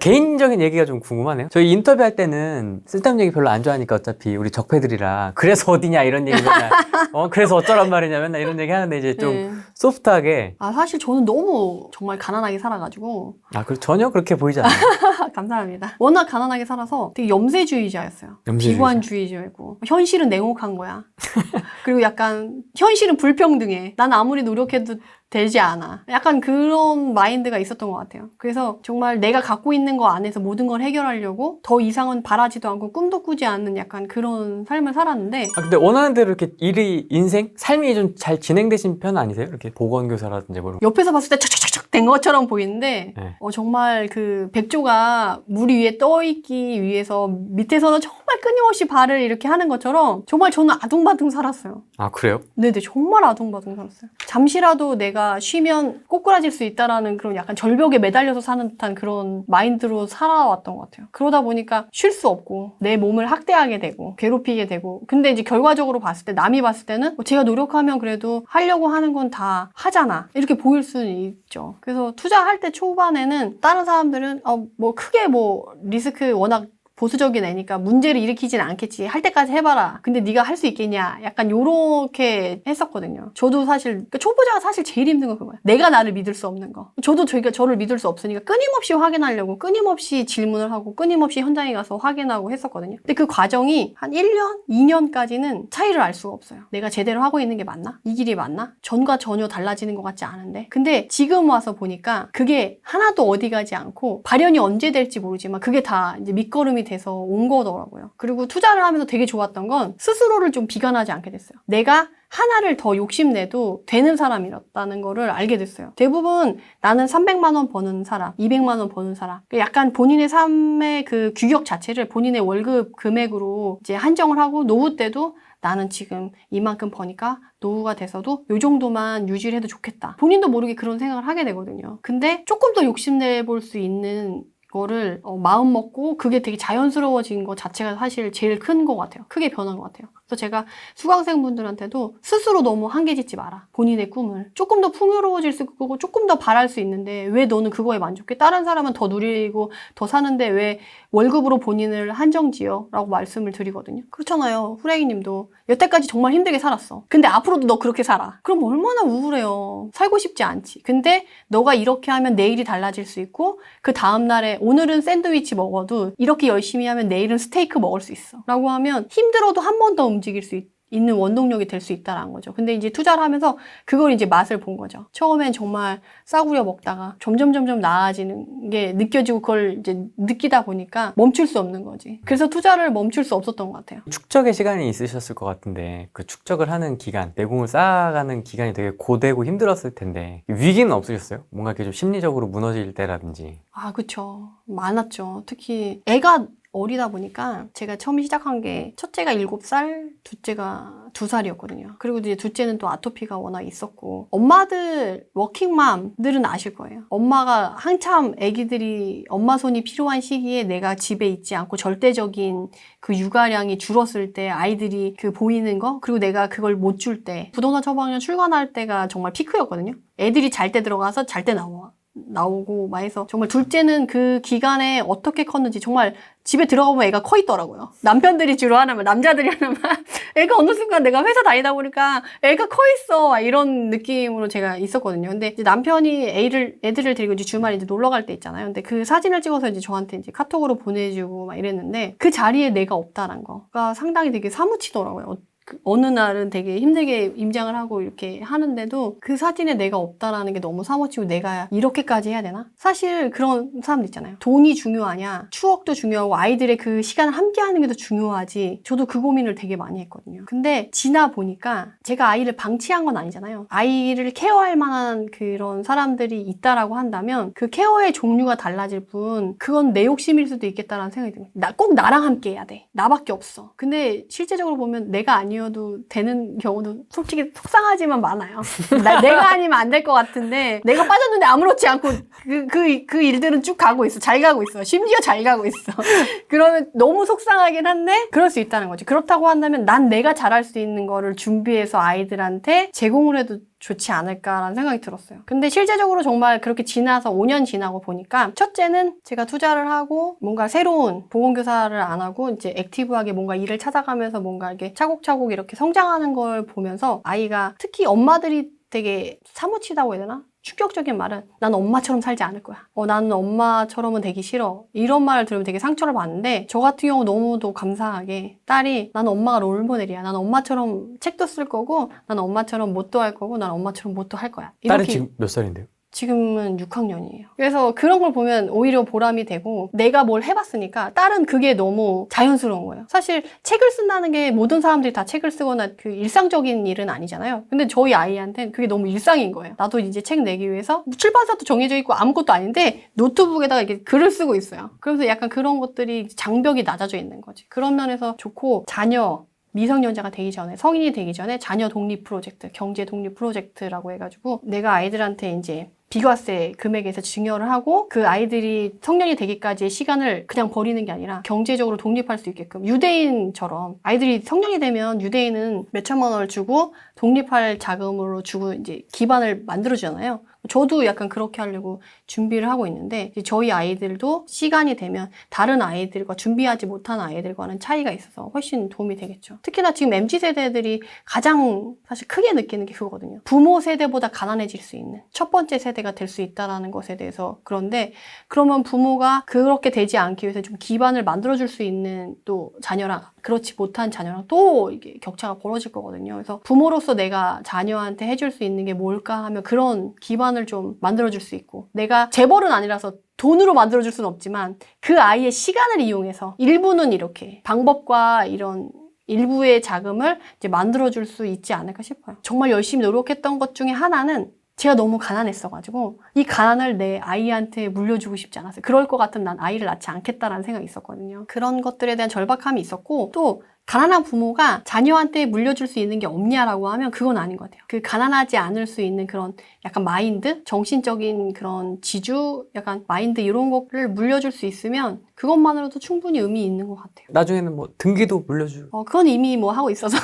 개인적인 얘기가 좀 궁금하네요. 저희 인터뷰할 때는 쓸데없는 얘기 별로 안 좋아하니까 어차피 우리 적폐들이라 그래서 어디냐 이런 얘기 맨날 어 그래서 어쩌란 말이냐 맨날 이런 얘기 하는데 이제 좀 네. 소프트하게 아 사실 저는 너무 정말 가난하게 살아가지고 아 그 전혀 그렇게 보이지 않아요. 감사합니다. 워낙 가난하게 살아서 되게 염세주의자였어요. 염세주의자. 비관주의자였고 현실은 냉혹한 거야. 그리고 약간 현실은 불평등해. 난 아무리 노력해도 되지 않아. 약간 그런 마인드가 있었던 것 같아요. 그래서 정말 내가 갖고 있는 거 안에서 모든 걸 해결하려고 더 이상은 바라지도 않고 꿈도 꾸지 않는 약간 그런 삶을 살았는데 아 근데 원하는 대로 이렇게 일이 인생 삶이 좀 잘 진행되신 편 아니세요? 이렇게 보건교사라든지 뭐 이런 거. 옆에서 봤을 때 척척척척 된 것처럼 보이는데 네. 어, 정말 그 백조가 물 위에 떠 있기 위해서 밑에서는 정말 끊임없이 발을 이렇게 하는 것처럼 정말 저는 아둥바둥 살았어요. 아 그래요? 네네 정말 아둥바둥 살았어요. 잠시라도 내가 쉬면 꼬꾸라질 수 있다라는 그런 약간 절벽에 매달려서 사는 듯한 그런 마인드로 살아왔던 것 같아요. 그러다 보니까 쉴 수 없고 내 몸을 학대하게 되고 괴롭히게 되고 근데 이제 결과적으로 봤을 때 남이 봤을 때는 뭐 제가 노력하면 그래도 하려고 하는 건 다 하잖아 이렇게 보일 수는 있죠. 그래서 투자할 때 초반에는 다른 사람들은 어, 뭐 크게 뭐 리스크 워낙 보수적인 애니까 문제를 일으키진 않겠지. 할 때까지 해봐라. 근데 네가 할 수 있겠냐. 약간 요렇게 했었거든요. 저도 사실 그러니까 초보자가 사실 제일 힘든 건 그거예요. 내가 나를 믿을 수 없는 거. 저도 저희가 저를 믿을 수 없으니까 끊임없이 확인하려고 끊임없이 질문을 하고 끊임없이 현장에 가서 확인하고 했었거든요. 근데 그 과정이 한 1년, 2년까지는 차이를 알 수가 없어요. 내가 제대로 하고 있는 게 맞나? 이 길이 맞나? 전과 전혀 달라지는 것 같지 않은데. 근데 지금 와서 보니까 그게 하나도 어디 가지 않고 발현이 언제 될지 모르지만 그게 다 이제 밑거름이 돼서 온 거더라고요. 그리고 투자를 하면서 되게 좋았던 건 스스로를 좀 비관하지 않게 됐어요. 내가 하나를 더 욕심내도 되는 사람이었다는 거를 알게 됐어요. 대부분 나는 300만 원 버는 사람, 200만 원 버는 사람. 약간 본인의 삶의 그 규격 자체를 본인의 월급 금액으로 이제 한정을 하고 노후 때도 나는 지금 이만큼 버니까 노후가 돼서도 요 정도만 유지를 해도 좋겠다. 본인도 모르게 그런 생각을 하게 되거든요. 근데 조금 더 욕심내 볼 수 있는 거를 어, 마음 먹고 그게 되게 자연스러워진 것 자체가 사실 제일 큰 것 같아요. 크게 변한 것 같아요. 그래서 제가 수강생분들한테도 스스로 너무 한계 짓지 마라. 본인의 꿈을. 조금 더 풍요로워질 수 있고 조금 더 바랄 수 있는데 왜 너는 그거에 만족해? 다른 사람은 더 누리고 더 사는데 왜 월급으로 본인을 한정지어? 라고 말씀을 드리거든요. 그렇잖아요. 후레이님도 여태까지 정말 힘들게 살았어. 근데 앞으로도 너 그렇게 살아. 그럼 얼마나 우울해요. 살고 싶지 않지. 근데 너가 이렇게 하면 내일이 달라질 수 있고 그 다음 날에 오늘은 샌드위치 먹어도 이렇게 열심히 하면 내일은 스테이크 먹을 수 있어. 라고 하면 힘들어도 한 번 더 움직일 수 있, 있는 원동력이 될 수 있다라는 거죠. 근데 이제 투자를 하면서 그걸 이제 맛을 본 거죠. 처음엔 정말 싸구려 먹다가 점점 점점 나아지는 게 느껴지고 그걸 이제 느끼다 보니까 멈출 수 없는 거지. 그래서 투자를 멈출 수 없었던 것 같아요. 축적의 시간이 있으셨을 것 같은데 그 축적을 하는 기간, 내공을 쌓아가는 기간이 되게 고되고 힘들었을 텐데 위기는 없으셨어요? 뭔가 이렇게 좀 심리적으로 무너질 때라든지 아, 그쵸. 많았죠. 특히 애가 어리다 보니까 제가 처음 시작한 게 첫째가 7살, 둘째가 2살이었거든요. 그리고 이제 둘째는 또 아토피가 워낙 있었고 엄마들 워킹맘들은 아실 거예요. 엄마가 한참 아기들이 엄마 손이 필요한 시기에 내가 집에 있지 않고 절대적인 그 육아량이 줄었을 때 아이들이 그 보이는 거 그리고 내가 그걸 못 줄 때 부동산 처방전 출간할 때가 정말 피크였거든요. 애들이 잘 때 들어가서 잘 때 나와. 나오고 막 해서 정말 둘째는 그 기간에 어떻게 컸는지 정말 집에 들어가 보면 애가 커 있더라고요. 남편들이 주로 하는 말, 남자들이 하는 말. 애가 어느 순간 내가 회사 다니다 보니까 애가 커 있어. 막 이런 느낌으로 제가 있었거든요. 근데 남편이 애를, 애들을 데리고 이제 주말에 이제 놀러 갈 때 있잖아요. 근데 그 사진을 찍어서 이제 저한테 이제 카톡으로 보내주고 막 이랬는데 그 자리에 내가 없다는 거가 상당히 되게 사무치더라고요. 그 어느 날은 되게 힘들게 임장을 하고 이렇게 하는데도 그 사진에 내가 없다라는 게 너무 사무치고 내가 이렇게까지 해야 되나? 사실 그런 사람들 있잖아요. 돈이 중요하냐? 추억도 중요하고 아이들의 그 시간을 함께 하는 게 더 중요하지. 저도 그 고민을 되게 많이 했거든요. 근데 지나 보니까 제가 아이를 방치한 건 아니잖아요. 아이를 케어할 만한 그런 사람들이 있다라고 한다면 그 케어의 종류가 달라질 뿐 그건 내 욕심일 수도 있겠다라는 생각이 듭니다. 나, 꼭 나랑 함께 해야 돼. 나밖에 없어. 근데 실제적으로 보면 내가 아니 어도 되는 경우도 솔직히 속상하지만 많아요. 나- 내가 아니면 안 될 것 같은데 내가 빠졌는데 아무렇지 않고 그, 그, 그 일들은 쭉 가고 있어. 잘 가고 있어. 심지어 잘 가고 있어. 그러면 너무 속상하긴 한데 그럴 수 있다는 거지. 그렇다고 한다면 난 내가 잘할 수 있는 거를 준비해서 아이들한테 제공을 해도 좋지 않을까라는 생각이 들었어요. 근데 실제적으로 정말 그렇게 지나서 5년 지나고 보니까 첫째는 제가 투자를 하고 뭔가 새로운 보건교사를 안 하고 이제 액티브하게 뭔가 일을 찾아가면서 뭔가 이렇게 차곡차곡 이렇게 성장하는 걸 보면서 아이가 특히 엄마들이 되게 사무치다고 해야 되나? 충격적인 말은 난 엄마처럼 살지 않을 거야. 어, 나는 엄마처럼은 되기 싫어. 이런 말을 들으면 되게 상처를 받는데 저 같은 경우 너무도 감사하게 딸이 나는 엄마가 롤모델이야. 나는 엄마처럼 책도 쓸 거고 나는 엄마처럼 못도 할 거고 나는 엄마처럼 못도 할 거야. 딸이 이렇게 지금 몇 살인데요? 지금은 6학년이에요. 그래서 그런 걸 보면 오히려 보람이 되고 내가 뭘 해봤으니까 딸은 그게 너무 자연스러운 거예요. 사실 책을 쓴다는 게 모든 사람들이 다 책을 쓰거나 그 일상적인 일은 아니잖아요. 근데 저희 아이한테는 그게 너무 일상인 거예요. 나도 이제 책 내기 위해서 뭐 출판사도 정해져 있고 아무것도 아닌데 노트북에다가 이렇게 글을 쓰고 있어요. 그래서 약간 그런 것들이 장벽이 낮아져 있는 거지. 그런 면에서 좋고 자녀 미성년자가 되기 전에 성인이 되기 전에 자녀 독립 프로젝트, 경제 독립 프로젝트라고 해가지고 내가 아이들한테 이제 비과세 금액에서 증여를 하고 그 아이들이 성년이 되기까지의 시간을 그냥 버리는 게 아니라 경제적으로 독립할 수 있게끔 유대인처럼 아이들이 성년이 되면 유대인은 몇 천만 원을 주고 독립할 자금으로 주고 이제 기반을 만들어주잖아요. 저도 약간 그렇게 하려고 준비를 하고 있는데 저희 아이들도 시간이 되면 다른 아이들과 준비하지 못한 아이들과는 차이가 있어서 훨씬 도움이 되겠죠. 특히나 지금 MZ 세대들이 가장 사실 크게 느끼는 게 그거거든요. 부모 세대보다 가난해질 수 있는 첫 번째 세대가 될 수 있다라는 것에 대해서 그런데 그러면 부모가 그렇게 되지 않기 위해서 좀 기반을 만들어줄 수 있는 또 자녀랑 그렇지 못한 자녀랑 또 이게 격차가 벌어질 거거든요. 그래서 부모로서 내가 자녀한테 해줄 수 있는 게 뭘까 하면 그런 기반을 좀 만들어줄 수 있고 내가 재벌은 아니라서 돈으로 만들어줄 수는 없지만 그 아이의 시간을 이용해서 일부는 이렇게 방법과 이런 일부의 자금을 이제 만들어줄 수 있지 않을까 싶어요. 정말 열심히 노력했던 것 중에 하나는 제가 너무 가난했어가지고 이 가난을 내 아이한테 물려주고 싶지 않았어요. 그럴 것 같으면 난 아이를 낳지 않겠다라는 생각이 있었거든요. 그런 것들에 대한 절박함이 있었고 또 가난한 부모가 자녀한테 물려줄 수 있는 게 없냐라고 하면 그건 아닌 것 같아요. 그 가난하지 않을 수 있는 그런 약간 마인드, 정신적인 그런 지주, 약간 마인드 이런 거를 물려줄 수 있으면 그것만으로도 충분히 의미 있는 것 같아요. 나중에는 뭐 등기도 물려주. 어, 그건 이미 뭐 하고 있어서.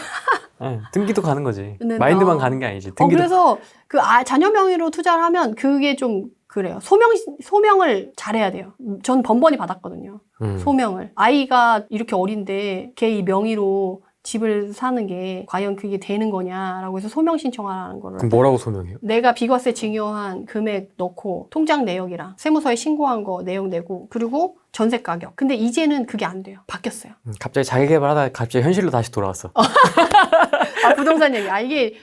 네, 등기도 가는 거지. 근데 마인드만 나- 가는 게 아니지. 어, 등기도 그래서 그 아, 자녀 명의로 투자를 하면 그게 좀 그래요. 소명, 소명을 잘해야 돼요. 전 번번이 받았거든요. 음. 소명을. 아이가 이렇게 어린데 걔 이 명의로 집을 사는 게 과연 그게 되는 거냐라고 해서 소명 신청하라는 거를 그럼 뭐라고 소명해요? 내가 비과세 증여한 금액 넣고 통장 내역이랑 세무서에 신고한 거 내역 내고 그리고 전세 가격. 근데 이제는 그게 안 돼요. 바뀌었어요. 음, 갑자기 자기 개발하다가 갑자기 현실로 다시 돌아왔어. 아, 부동산 얘기. 아, 이게 지-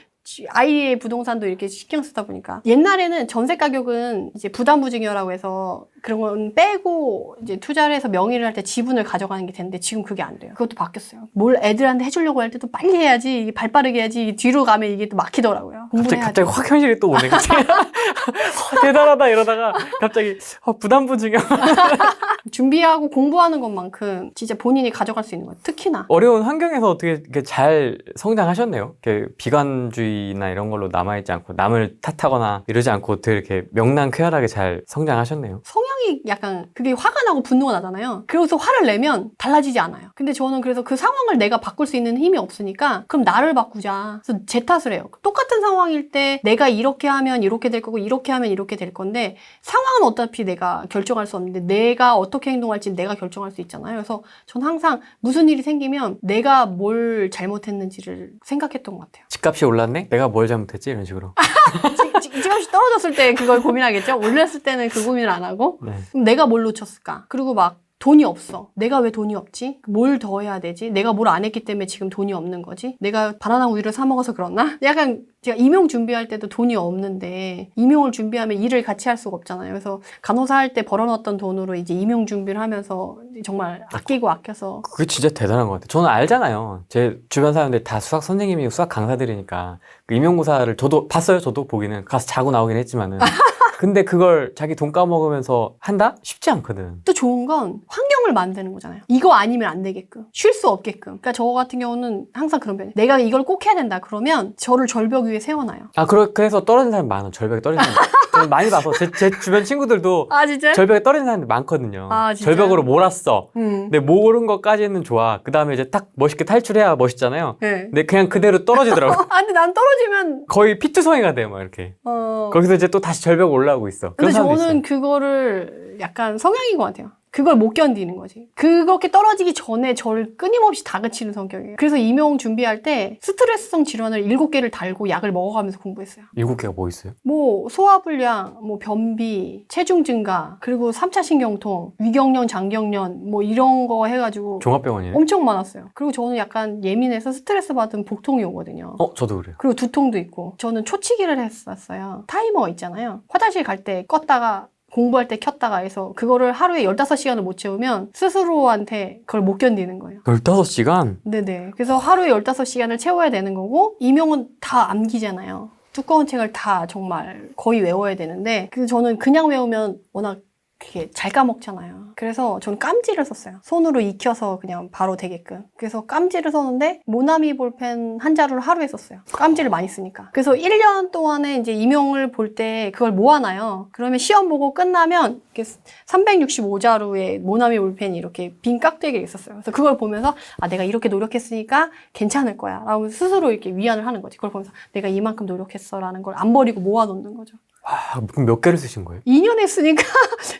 아이의 부동산도 이렇게 신경 쓰다 보니까. 옛날에는 전세 가격은 이제 부담부증여라고 해서 그런 건 빼고 이제 투자를 해서 명의를 할 때 지분을 가져가는 게 되는데 지금 그게 안 돼요. 그것도 바뀌었어요. 뭘 애들한테 해주려고 할 때도 빨리 해야지, 이게 발 빠르게 해야지, 뒤로 가면 이게 또 막히더라고요. 갑자기. 갑자기 확 현실이 또 오네. 갑자기. 어, 대단하다 이러다가 갑자기 어, 부담부 증여. 준비하고 공부하는 것만큼 진짜 본인이 가져갈 수 있는 거예요. 특히나. 어려운 환경에서 어떻게 이렇게 잘 성장하셨네요. 이렇게 비관주의나 이런 걸로 남아있지 않고 남을 탓하거나 이러지 않고 되게 이렇게 명랑쾌활하게 잘 성장하셨네요. 성향이 약간 그게 화가 나고 분노가 나잖아요. 그래서 화를 내면 달라지지 않아요. 근데 저는 그래서 그 상황을 내가 바꿀 수 있는 힘이 없으니까 그럼 나를 바꾸자. 그래서 제 탓을 해요. 똑같은 상황일 때 내가 이렇게 하면 이렇게 될 거고 이렇게 하면 이렇게 될 건데 상황은 어차피 내가 결정할 수 없는데 내가 어떻게 행동할지 내가 결정할 수 있잖아요. 그래서 전 항상 무슨 일이 생기면 내가 뭘 잘못했는지를 생각했던 것 같아요. 집값이 올랐네? 내가 뭘 잘못했지? 이런 식으로. 집값이 떨어졌을 때 그걸 고민하겠죠. 올렸을 때는 그 고민을 안 하고 네. 그럼 내가 뭘 놓쳤을까? 그리고 막 돈이 없어. 내가 왜 돈이 없지? 뭘 더 해야 되지? 내가 뭘 안 했기 때문에 지금 돈이 없는 거지? 내가 바나나 우유를 사 먹어서 그렇나? 약간 제가 임용 준비할 때도 돈이 없는데 임용을 준비하면 일을 같이 할 수가 없잖아요. 그래서 간호사 할 때 벌어놨던 돈으로 이제 임용 준비를 하면서 정말 아끼고 아껴서 그게 진짜 대단한 것 같아요. 저는 알잖아요. 제 주변 사람들 다 수학 선생님이고 수학 강사들이니까 그 임용고사를 저도 봤어요. 저도 보기는 가서 자고 나오긴 했지만은 근데 그걸 자기 돈 까먹으면서 한다? 쉽지 않거든. 또 좋은 건 환경을 만드는 거잖아요. 이거 아니면 안 되게끔. 쉴 수 없게끔. 그러니까 저 같은 경우는 항상 그런 편이에요. 내가 이걸 꼭 해야 된다. 그러면 저를 절벽 위에 세워놔요. 아, 그러, 그래서 떨어진 사람 많아. 절벽에 떨어진 사람. 저는 많이 봐서 제, 제 주변 친구들도 아, 진짜? 절벽에 떨어진 사람들 많거든요. 아, 진짜요? 절벽으로 몰았어. 음. 근데 모른 것까지는 좋아. 그 다음에 이제 딱 멋있게 탈출해야 멋있잖아요. 네. 근데 그냥 그대로 떨어지더라고. 아, 근데 난 떨어지면, 거의 피투성이가 돼, 막 이렇게. 어. 거기서 이제 또 다시 절벽 올라 오고 있어. 근데 사람도 저는 있어요. 그거를 약간 성향인 것 같아요. 그걸 못 견디는 거지. 그렇게 떨어지기 전에 저를 끊임없이 다그치는 성격이에요. 그래서 임용 준비할 때 스트레스성 질환을 일곱 개를 달고 약을 먹어가면서 공부했어요. 일곱 개가 뭐 있어요? 뭐 소화불량, 뭐 변비, 체중 증가, 그리고 3차 신경통, 위경련, 장경련 뭐 이런 거 해가지고 종합병원이네. 엄청 많았어요. 그리고 저는 약간 예민해서 스트레스 받은 복통이 오거든요. 어, 저도 그래요. 그리고 두통도 있고 저는 초치기를 했었어요. 타이머 있잖아요. 화장실 갈 때 껐다가 공부할 때 켰다가 해서 그거를 하루에 15시간을 못 채우면 스스로한테 그걸 못 견디는 거예요. 15시간? 네네. 그래서 하루에 15시간을 채워야 되는 거고 이명은 다 암기잖아요. 두꺼운 책을 다 정말 거의 외워야 되는데 그 저는 그냥 외우면 워낙 그게 잘 까먹잖아요. 그래서 저는 깜지를 썼어요. 손으로 익혀서 그냥 바로 되게끔. 그래서 깜지를 썼는데 모나미 볼펜 한 자루를 하루에 썼어요. 깜지를 많이 쓰니까. 그래서 1년 동안에 이제 임용을 볼 때 그걸 모아놔요. 그러면 시험 보고 끝나면 이렇게 365자루의 모나미 볼펜이 이렇게 빈 깍두기가 있었어요. 그래서 그걸 보면서 아 내가 이렇게 노력했으니까 괜찮을 거야. 라고 스스로 이렇게 위안을 하는 거지. 그걸 보면서 내가 이만큼 노력했어라는 걸 안 버리고 모아놓는 거죠. 와, 그럼 몇 개를 쓰신 거예요? 2년 했으니까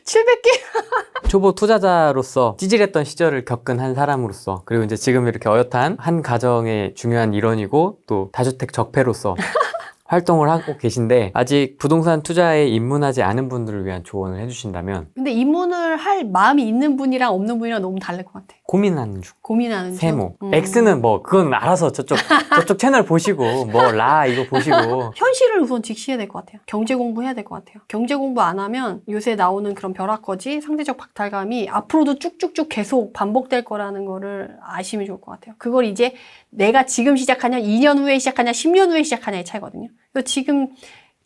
700개? 초보 투자자로서 찌질했던 시절을 겪은 한 사람으로서 그리고 이제 지금 이렇게 어엿한 한 가정의 중요한 일원이고 또 다주택 적폐로서 활동을 하고 계신데 아직 부동산 투자에 입문하지 않은 분들을 위한 조언을 해주신다면 근데 입문을 할 마음이 있는 분이랑 없는 분이랑 너무 다를 것 같아. 고민하는 중 고민하는 중. 세모 음. X는 뭐 그건 알아서 저쪽 저쪽 채널 보시고 뭐 라 이거 보시고 현실을 우선 직시해야 될 것 같아요. 경제 공부해야 될 것 같아요. 경제 공부 안 하면 요새 나오는 그런 벼락거지, 상대적 박탈감이 앞으로도 쭉쭉쭉 계속 반복될 거라는 거를 아시면 좋을 것 같아요. 그걸 이제 내가 지금 시작하냐, 2년 후에 시작하냐, 10년 후에 시작하냐의 차이거든요. 지금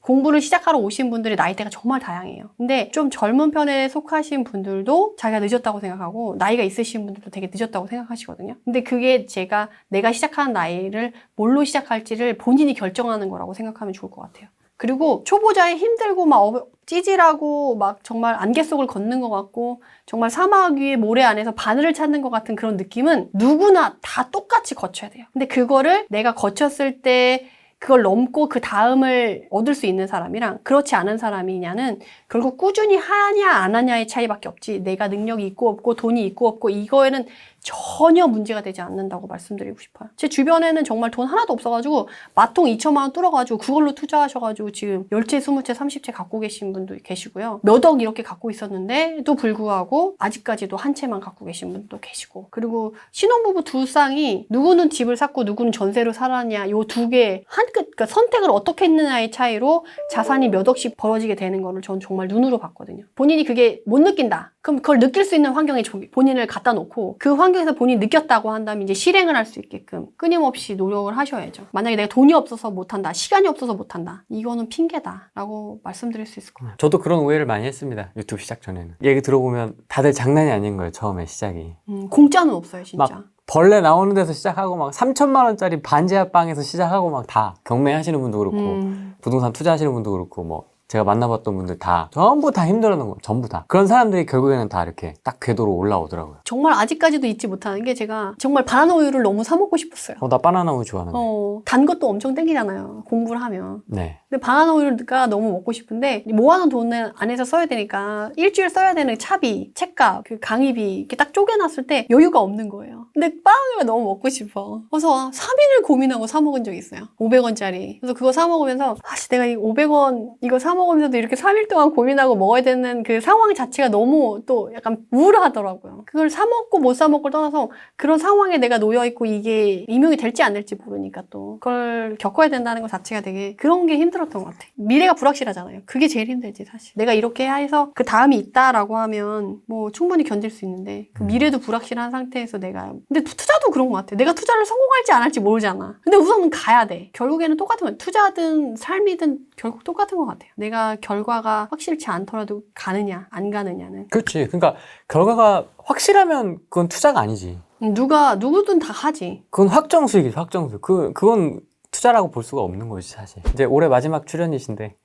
공부를 시작하러 오신 분들의 나이대가 정말 다양해요. 근데 좀 젊은 편에 속하신 분들도 자기가 늦었다고 생각하고 나이가 있으신 분들도 되게 늦었다고 생각하시거든요. 근데 그게 제가 내가 시작하는 나이를 뭘로 시작할지를 본인이 결정하는 거라고 생각하면 좋을 것 같아요. 그리고 초보자에 힘들고 막 어- 찌질하고 막 정말 안개 속을 걷는 것 같고 정말 사막 위에 모래 안에서 바늘을 찾는 것 같은 그런 느낌은 누구나 다 똑같이 거쳐야 돼요. 근데 그거를 내가 거쳤을 때 그걸 넘고 그 다음을 얻을 수 있는 사람이랑 그렇지 않은 사람이냐는 결국 꾸준히 하냐 안 하냐의 차이밖에 없지. 내가 능력이 있고 없고 돈이 있고 없고 이거에는 전혀 문제가 되지 않는다고 말씀드리고 싶어요. 제 주변에는 정말 돈 하나도 없어가지고 마통 2천만 원 뚫어가지고 그걸로 투자하셔가지고 지금 10채, 20채, 30채 갖고 계신 분도 계시고요. 몇 억 이렇게 갖고 있었는데도 불구하고 아직까지도 한 채만 갖고 계신 분도 계시고 그리고 신혼부부 두 쌍이 누구는 집을 샀고 누구는 전세로 살았냐 요 두 개 한 끝, 그러니까 선택을 어떻게 했느냐의 차이로 자산이 몇 억씩 벌어지게 되는 거를 전 정말 눈으로 봤거든요. 본인이 그게 못 느낀다. 그럼 그걸 느낄 수 있는 환경에 조- 본인을 갖다 놓고 그 환경 에서 본인이 느꼈다고 한다면 이제 실행을 할 수 있게끔 끊임없이 노력을 하셔야죠. 만약에 내가 돈이 없어서 못한다, 시간이 없어서 못한다, 이거는 핑계다라고 말씀드릴 수 있을 것 같아요. 저도 그런 오해를 많이 했습니다 유튜브 시작 전에는 얘기 들어보면 다들 장난이 아닌 거예요 처음에 시작이 음, 공짜는 없어요, 진짜. 막 벌레 나오는 데서 시작하고 막 3천만 원짜리 반지하 빵에서 시작하고 막 다 경매하시는 분도 그렇고 음, 부동산 투자하시는 분도 그렇고 뭐 제가 만나봤던 분들 다 전부 다 힘들어하는 거 전부 다 그런 사람들이 결국에는 다 이렇게 딱 궤도로 올라오더라고요 정말 아직까지도 잊지 못하는 게 제가 정말 바나나 우유를 너무 사 먹고 싶었어요. 어 나 바나나 우유 좋아하는데 어, 단 것도 엄청 땡기잖아요. 공부를 하면. 네 근데 바나나 우유가 너무 먹고 싶은데 모아놓은 돈을 안에서 써야 되니까 일주일 써야 되는 차비, 책값, 그 강의비 이렇게 딱 쪼개놨을 때 여유가 없는 거예요. 근데 바나나가 너무 먹고 싶어. 그래서 3일을 고민하고 사 먹은 적이 있어요. 500원짜리. 그래서 그거 사 먹으면서 아씨 내가 이 500원 이거 사 먹으면서도 이렇게 3일 동안 고민하고 먹어야 되는 그 상황 자체가 너무 또 약간 우울하더라고요. 그걸 사 먹고 못 사 먹고 떠나서 그런 상황에 내가 놓여 있고 이게 임용이 될지 안 될지 모르니까 또 그걸 겪어야 된다는 것 자체가 되게 그런 게 힘들었던 것 같아. 미래가 불확실하잖아요. 그게 제일 힘들지 사실. 내가 이렇게 해서 그 다음이 있다라고 하면 뭐 충분히 견딜 수 있는데 그 음. 미래도 불확실한 상태에서 내가 근데 투- 투자도 그런 것 같아. 내가 투자를 성공할지 안 할지 모르잖아. 근데 우선은 가야 돼. 결국에는 똑같은 거야. 투자든 삶이든 결국 똑같은 것 같아요. 내가 결과가 확실치 않더라도 가느냐, 안 가느냐는. 그렇지. 그러니까 결과가 확실하면 그건 투자가 아니지. 음, 누가, 누구든 다 하지. 그건 확정 수익이지, 확정 수익. 그, 그건 투자라고 볼 수가 없는 거지, 사실. 이제 올해 마지막 출연이신데.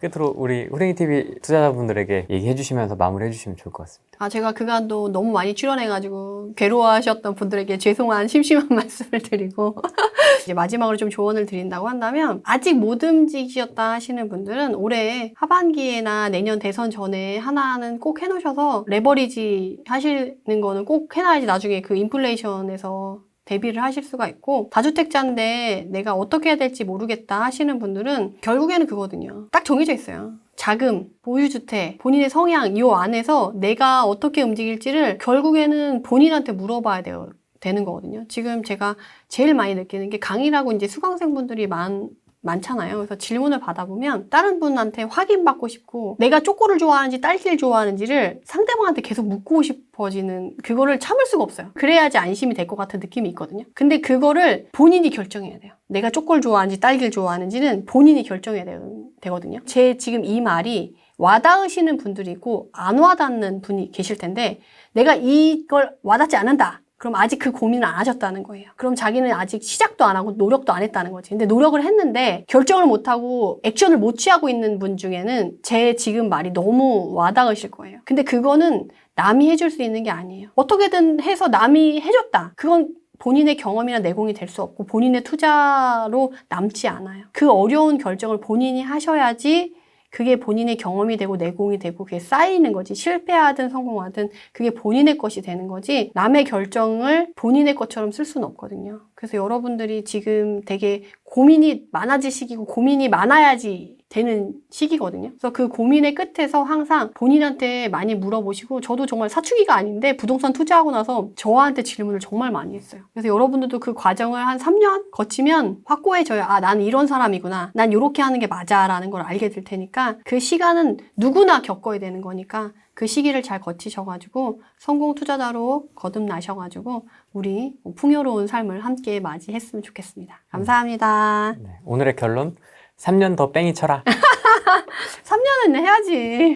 끝으로 우리 후랭이TV 투자자분들에게 얘기해 주시면서 마무리해 주시면 좋을 것 같습니다. 아, 제가 그간도 너무 많이 출연해가지고 괴로워하셨던 분들에게 죄송한 심심한 말씀을 드리고 이제 마지막으로 좀 조언을 드린다고 한다면 아직 못 움직이셨다 하시는 분들은 올해 하반기에나 내년 대선 전에 하나는 꼭 해놓으셔서 레버리지 하시는 거는 꼭 해놔야지 나중에 그 인플레이션에서 대비를 하실 수가 있고 다주택자인데 내가 어떻게 해야 될지 모르겠다 하시는 분들은 결국에는 그거거든요. 딱 정해져 있어요. 자금, 보유주택, 본인의 성향 이 안에서 내가 어떻게 움직일지를 결국에는 본인한테 물어봐야 돼요. 되는 거거든요. 지금 제가 제일 많이 느끼는 게 강의라고 이제 수강생분들이 많 많잖아요. 그래서 질문을 받아보면 다른 분한테 확인받고 싶고 내가 초코를 좋아하는지 딸기를 좋아하는지를 상대방한테 계속 묻고 싶어지는 그거를 참을 수가 없어요. 그래야지 안심이 될 것 같은 느낌이 있거든요. 근데 그거를 본인이 결정해야 돼요. 내가 초코를 좋아하는지 딸기를 좋아하는지는 본인이 결정해야 되, 되거든요. 제 지금 이 말이 와닿으시는 분들이 있고 안 와닿는 분이 계실 텐데 내가 이걸 와닿지 않는다. 그럼 아직 그 고민을 안 하셨다는 거예요. 그럼 자기는 아직 시작도 안 하고 노력도 안 했다는 거지. 근데 노력을 했는데 결정을 못 하고 액션을 못 취하고 있는 분 중에는 제 지금 말이 너무 와닿으실 거예요. 근데 그거는 남이 해줄 수 있는 게 아니에요. 어떻게든 해서 남이 해줬다. 그건 본인의 경험이나 내공이 될 수 없고 본인의 투자로 남지 않아요. 그 어려운 결정을 본인이 하셔야지 그게 본인의 경험이 되고 내공이 되고 그게 쌓이는 거지. 실패하든 성공하든 그게 본인의 것이 되는 거지. 남의 결정을 본인의 것처럼 쓸 수는 없거든요. 그래서 여러분들이 지금 되게 고민이 많아질 시기고 고민이 많아야지 되는 시기거든요. 그래서 그 고민의 끝에서 항상 본인한테 많이 물어보시고 저도 정말 사춘기가 아닌데 부동산 투자하고 나서 저한테 질문을 정말 많이 했어요. 그래서 여러분들도 그 과정을 한 3년 거치면 확고해져요. 아, 나는 이런 사람이구나. 난 이렇게 하는 게 맞아라는 걸 알게 될 테니까 그 시간은 누구나 겪어야 되는 거니까 그 시기를 잘 거치셔가지고 성공 투자자로 거듭나셔가지고 우리 풍요로운 삶을 함께 맞이했으면 좋겠습니다. 감사합니다. 네, 오늘의 결론 3년 더 뺑이 쳐라. 3년은 해야지.